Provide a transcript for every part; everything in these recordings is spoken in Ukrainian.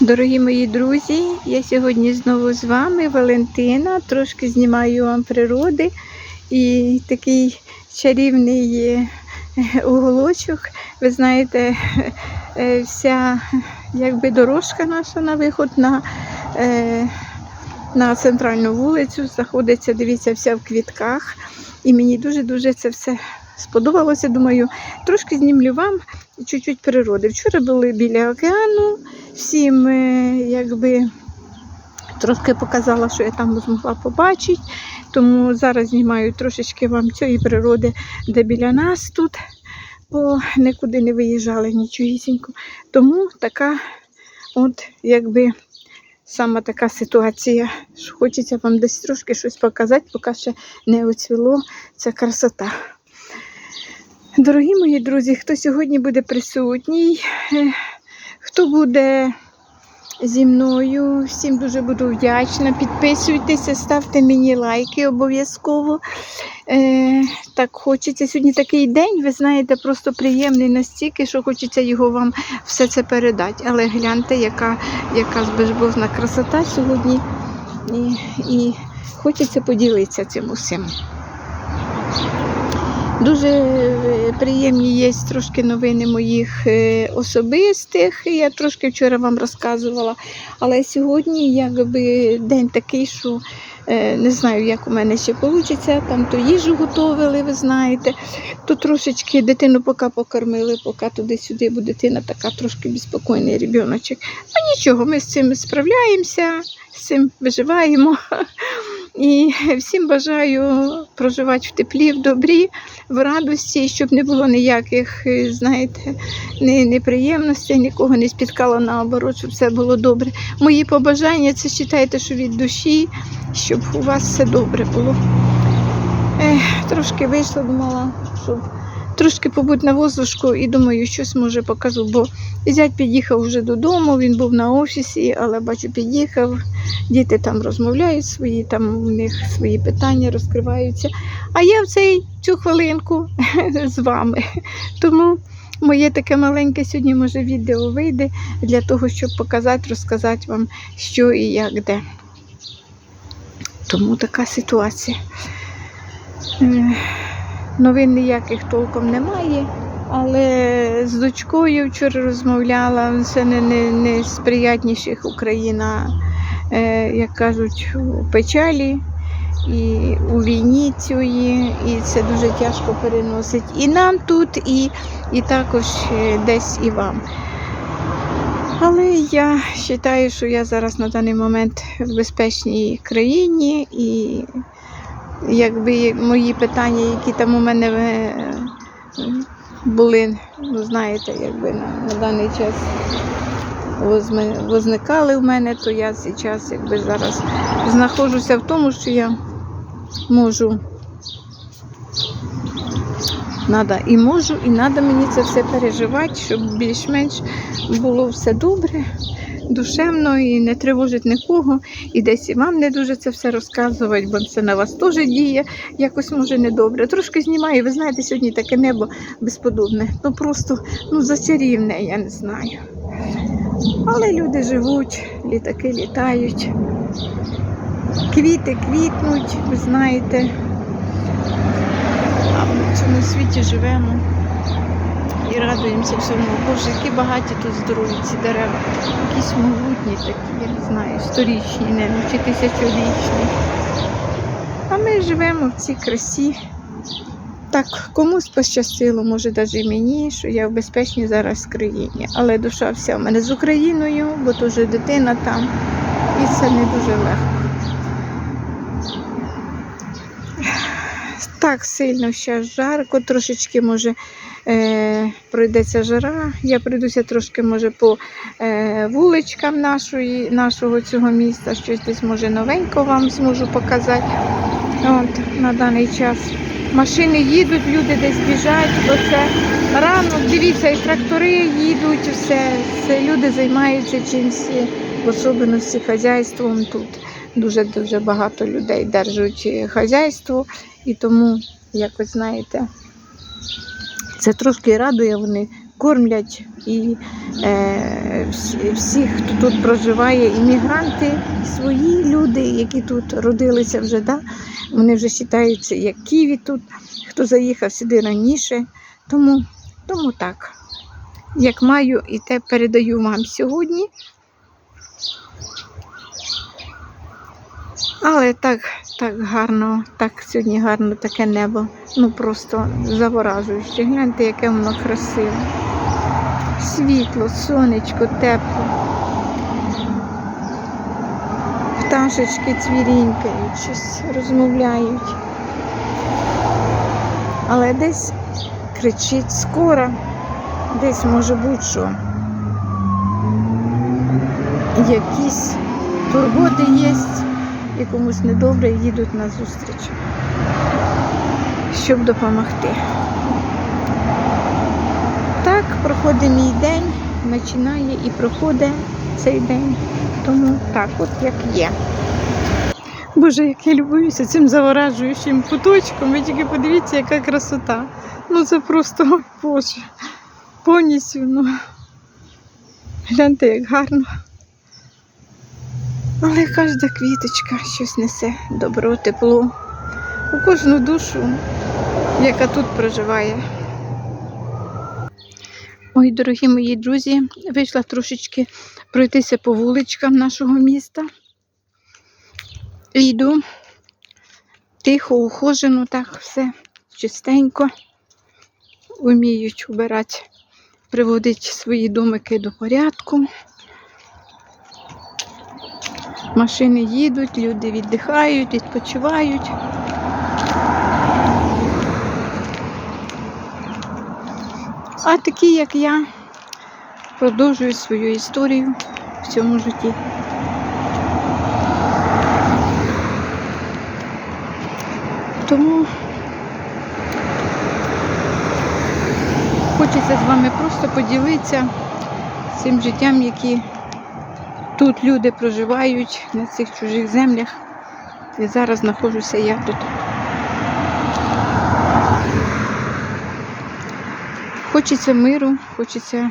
Дорогі мої друзі, я сьогодні знову з вами, Валентина. Трошки знімаю вам природи і такий чарівний е, уголочок. Ви знаєте, е, вся якби дорожка наша на виход на, е, на центральну вулицю знаходиться, дивіться, вся в квітках. І мені дуже-дуже це все сподобалося. Думаю, трошки знімлю вам чуть-чуть природи. Вчора були біля океану, всім якби трошки показала, що я там змогла побачити. Тому зараз знімаю трошечки вам цієї природи, де біля нас тут, бо нікуди не виїжджали нічогісінько. Тому така, от якби сама така ситуація, що хочеться вам десь трошки щось показати, поки ще не оцвіло ця красота. Дорогі мої друзі, хто сьогодні буде присутній, е, хто буде зі мною, всім дуже буду вдячна. Підписуйтеся, ставте мені лайки обов'язково. Е, так хочеться сьогодні такий день, ви знаєте, просто приємний настільки, що хочеться його вам все це передати. Але гляньте, яка, яка безбожна красота сьогодні. І, і хочеться поділитися цим усім. Дуже е, приємні є трошки новини моїх е, особистих. Я трошки вчора вам розказувала. Але сьогодні якби день такий, що е, не знаю, як у мене ще вийде. Там то їжу готували, ви знаєте. То трошечки дитину поки покормили, поки туди-сюди, бо дитина така трошки безпокійний ребіночок. Ну нічого, ми з цим справляємося, з цим виживаємо. І всім бажаю проживати в теплі, в добрі, в радості, щоб не було ніяких, е, знаєте, неприємностей, нікого не спіткало наоборот, щоб все було добре. Мої побажання це вважайте, що від душі, щоб у вас все добре було. Ех, трошки вийшла, думала, щоб трошки побути на воздушку і думаю, щось може покажу, бо зять під'їхав вже додому, він був на офісі, але бачу, під'їхав. Діти там розмовляють свої, там у них свої питання розкриваються. А я в цей цю хвилинку з вами. Тому моє таке маленьке сьогодні може відео вийде для того, щоб показати, розказати вам, що і як де. Тому така ситуація. Новин ніяких толком немає. Але з дочкою вчора розмовляла, це не, не, не з приятніших Україна е, як кажуть, у печалі і у війні цієї, і це дуже тяжко переносить і нам тут, і, і також е, десь і вам. Але я вважаю, що я зараз на даний момент в безпечній країні, і якби мої питання, які там у мене е, були, ну знаєте, якби на, на даний час возникали в мене, то я зараз якби зараз знаходжуся в тому, що я можу. Надо і можу, і треба мені це все переживати, щоб більш-менш було все добре, душевно і не тривожить нікого. І десь і вам не дуже це все розказувати, бо це на вас теж діє, якось може недобре. Трошки знімаю, ви знаєте, сьогодні таке небо безподобне. Ну просто ну, зачарівне, я не знаю. Але люди живуть, літаки літають, квіти квітнуть, ви знаєте. А в цьому світі живемо і радуємося всьому. Боже, які багаті тут здорові ці дерева. Якісь могутні такі, я не знаю, сторічні, не, чи тисячолітні. А ми живемо в цій красі. Так, комусь пощастило, може навіть мені, що я в безпечній зараз країні. Але душа вся в мене з Україною, бо теж дитина там. І це не дуже легко. Так сильно ще жарко, трошечки може е, пройдеться жара. Я пройдуся трошки може по е, вуличкам нашої, нашого цього міста. Щось десь може новенько вам зможу показати. От, на даний час. Машини їдуть, люди десь біжать, бо це рано. Дивіться, і трактори їдуть, все, все люди займаються чимось, в особливості хазяйством. Тут дуже-дуже багато людей держать е, хазяйство, і тому, як ви знаєте, це трошки радує, вони кормлять і е, всі, всіх, хто тут проживає, іммігранти, свої люди, які тут родилися вже, да? вони вже вважаються як Києві тут, хто заїхав сюди раніше. Тому, тому так, як маю, і те передаю вам сьогодні. Але так, так гарно, так сьогодні гарно таке небо. Ну просто заворажуюче. Гляньте, яке воно красиве. Світло, сонечко, тепло. Пташечки цвірінькають, щось розмовляють. Але десь кричить скоро, десь може бути що. Якісь турботи є і комусь недобре їдуть на зустріч, щоб допомогти. Так проходить мій день, починає і проходить цей день. Тому так, от як є. Боже, як я любуюся цим заворажуючим куточком. Ви тільки подивіться, яка красота. Ну це просто, ой, Боже, повністю. Ну. Гляньте, як гарно. Але кожна квіточка щось несе добро, тепло у кожну душу, яка тут проживає. Ой, дорогі мої друзі, вийшла трошечки пройтися по вуличкам нашого міста. Йду тихо, ухожено, так все чистенько. Вміють убирати, приводити свої домики до порядку. Машини їдуть, люди віддихають, відпочивають. А такі, як я, продовжують свою історію в цьому житті. Тому хочеться з вами просто поділитися цим життям, які тут люди проживають на цих чужих землях. І зараз знаходжуся я тут. Хочеться миру, хочеться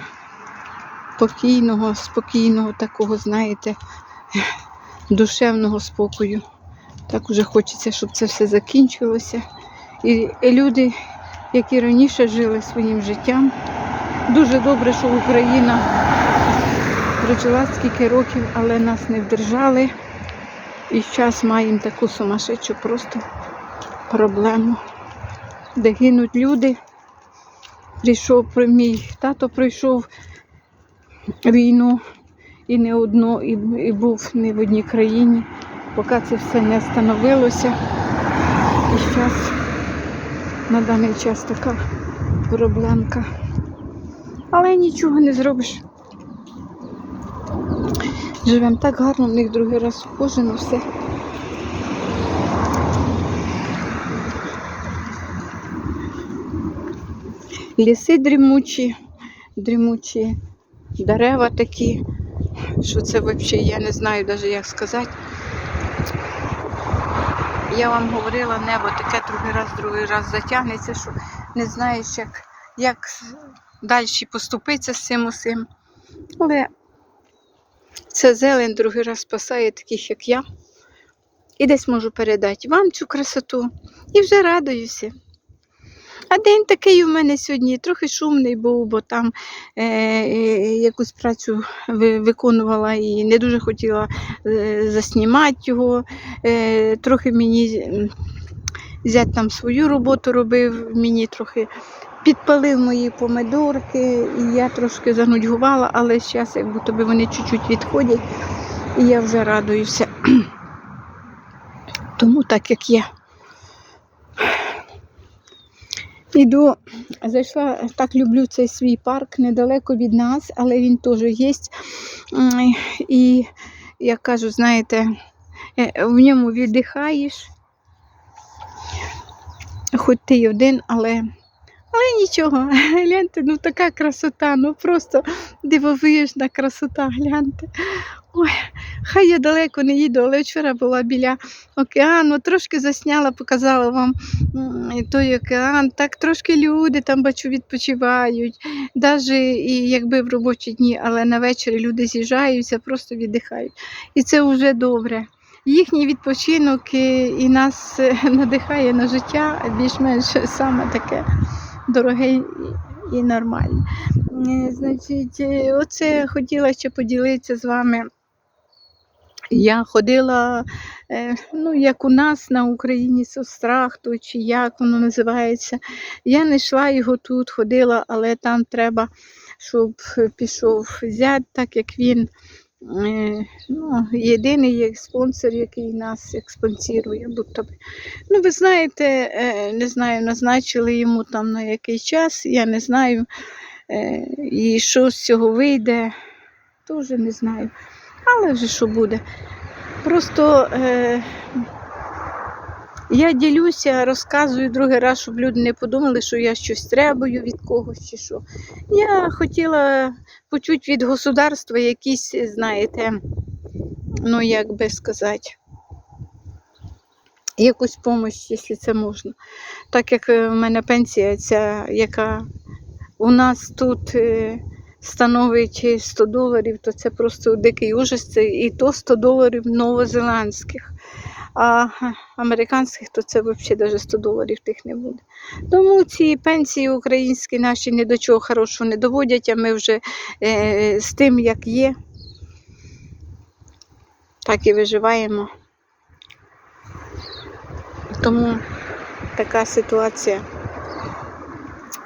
спокійного, спокійного такого, знаєте, душевного спокою. Так уже хочеться, щоб це все закінчилося. І люди, які раніше жили своїм життям, дуже добре, що Україна прожила скільки років, але нас не вдержали. І зараз маємо таку сумасшедшу просто проблему, де гинуть люди. Прийшов при- мій тато пройшов війну і не одну, і, і був не в одній країні, поки це все не становилося. І зараз на даний час така проблемка. Але нічого не зробиш. Живемо так гарно, в них другий раз ухожено все. Ліси дрімучі, дрімучі дерева такі, що це взагалі я не знаю навіть як сказати. Я вам говорила, небо таке другий раз, другий раз затягнеться, що не знаєш, як, як далі поступитися з цим усім. Але це зелень другий раз спасає таких, як я. І десь можу передати вам цю красоту. І вже радуюся. А день такий у мене сьогодні трохи шумний був, бо там е, е, якусь працю виконувала і не дуже хотіла е, заснімати його. Е, трохи мені м, зять там свою роботу робив, мені трохи підпалив мої помидорки, і я трошки занудьгувала, але зараз як будто би вони чуть-чуть відходять, і я вже радуюся. Тому так як є. Іду, зайшла, так люблю цей свій парк недалеко від нас, але він теж є. І я кажу, знаєте, е, в ньому віддихаєш, хоч ти й один, але, але нічого. Гляньте, ну така красота, ну просто дивовижна красота, гляньте. Ой, Хай я далеко не їду, але вчора була біля океану, трошки засняла, показала вам той океан. Так трошки люди там бачу відпочивають, навіть і якби в робочі дні, але на вечір люди з'їжджаються, просто віддихають. І це вже добре. Їхній відпочинок і, і нас е, надихає на життя більш-менш саме таке дороге і, нормальне. Значить, е, оце хотіла ще поділитися з вами. Я ходила, е, ну, як у нас на Україні сострах, то чи як воно називається. Я не йшла його тут, ходила, але там треба, щоб пішов зять, так як він ну, єдиний є спонсор, який нас експонсірує. Ну, ви знаєте, е, не знаю, назначили йому там на який час, я не знаю. Е, І що з цього вийде, теж не знаю. Але вже що буде. Просто е, я ділюся, розказую другий раз, щоб люди не подумали, що я щось требую від когось чи що. Я хотіла почути від государства якісь, знаєте, ну як би сказати, якусь допомогу, якщо це можна. Так як е, в мене пенсія, ця, яка у нас тут е, становить 100 доларів, то це просто дикий ужас. Це і то 100 доларів новозеландських. А американських, то це взагалі навіть 100 доларів тих не буде. Тому ці пенсії українські наші ні до чого хорошого не доводять, а ми вже е, з тим, як є, так і виживаємо. Тому така ситуація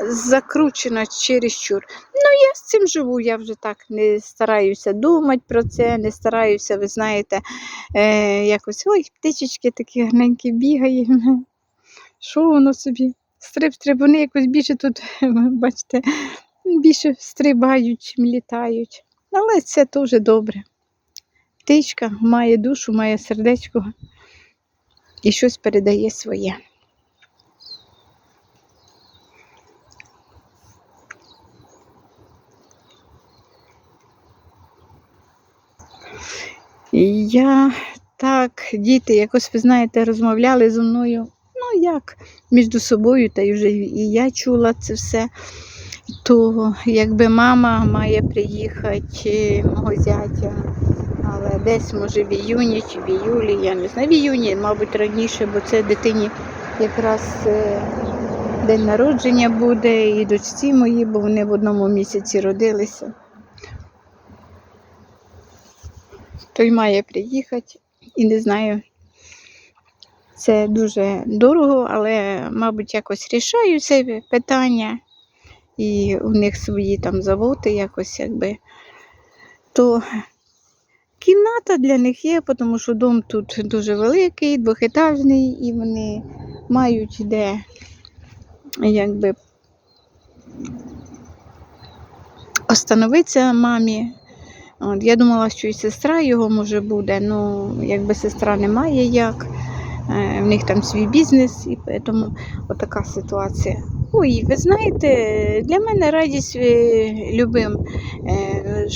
закручена чересчур. Ну, я з цим живу, я вже так не стараюся думати про це, не стараюся, ви знаєте, е, якось ой, птичечки такі гарненькі бігає. Що воно собі? Стриб, стриб, вони якось більше тут, бачите, більше стрибають, чим літають. Але це теж добре. Птичка має душу, має сердечко і щось передає своє. Я так, діти, якось ви знаєте, розмовляли зі мною, ну як між собою, та й вже і я чула це все. То якби мама має приїхати мого зятя, але десь може в іюні чи в іюлі, я не знаю, в іюні, мабуть, раніше, бо це дитині якраз е, день народження буде і дочці мої, бо вони в одному місяці родилися. Той має приїхати. І не знаю, це дуже дорого, але, мабуть, якось рішаю це питання. І у них свої там заводи якось якби. То кімната для них є, тому що дом тут дуже великий, двохетажний, і вони мають де якби остановитися мамі. От, я думала, що і сестра його може буде, ну якби сестра немає як. Е, В них там свій бізнес, і тому отака ситуація. Ой, ви знаєте, для мене радість е, любим е,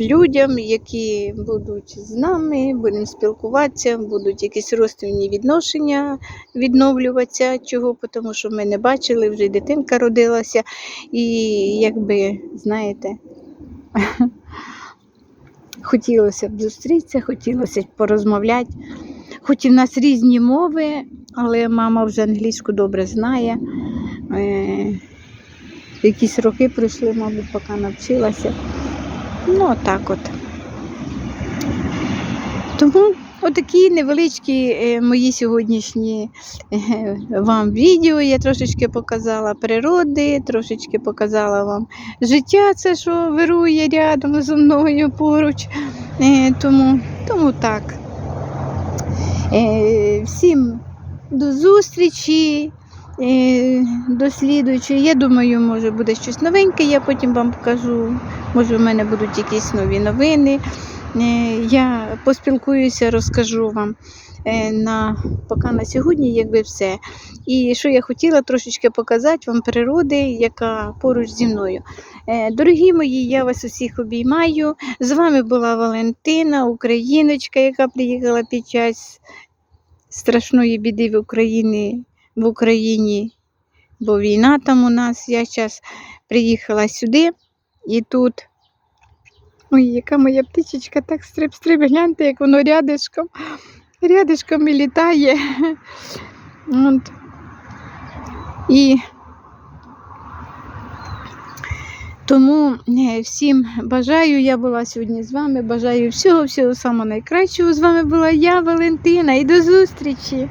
людям, які будуть з нами, будемо спілкуватися, будуть якісь родственні відношення відновлюватися. Чого? Тому що ми не бачили, вже дитинка родилася, і якби, знаєте. Хотілося б зустрітися, хотілося б порозмовляти. Хоч і в нас різні мови, але мама вже англійську добре знає. Е, якісь роки пройшли, мабуть, поки навчилася. Ну, так от. Тому отакі невеличкі е, мої сьогоднішні е, вам відео. Я трошечки показала природи, трошечки показала вам життя, це що вирує рядом зі мною поруч. Е, тому, тому так. Всім до зустрічі, до слідуючої. Я думаю, може буде щось новеньке, я потім вам покажу. Може, в мене будуть якісь нові новини. Е, я поспілкуюся, розкажу вам. е, на, поки на сьогодні якби все. І що я хотіла трошечки показати вам природи, яка поруч зі мною. Е, Дорогі мої, я вас усіх обіймаю. З вами була Валентина, україночка, яка приїхала під час страшної біди в Україні, в Україні, бо війна там у нас. Я зараз приїхала сюди і тут. Ой, яка моя птичечка, так стриб-стриб, гляньте, як воно рядишком, рядишком і літає. От. І тому е, всім бажаю, я була сьогодні з вами, бажаю всього, всього самого найкращого. З вами була я, Валентина, і до зустрічі!